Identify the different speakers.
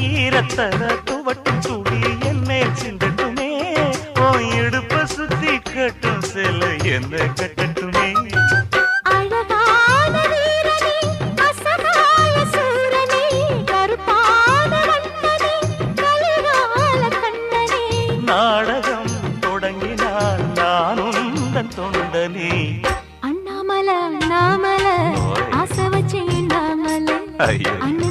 Speaker 1: ஈரத்தர துவட்டு துளி என்னை சிந்தட்டுமே. ஓ இடுப்ப சுத்தி கட்டும் சில என்ன கட்டட்டுமே. நாடகம் தொடங்கினால் தொண்டனே.
Speaker 2: அண்ணாமல நாமல ஆசை வச்சு
Speaker 1: ஐயோ.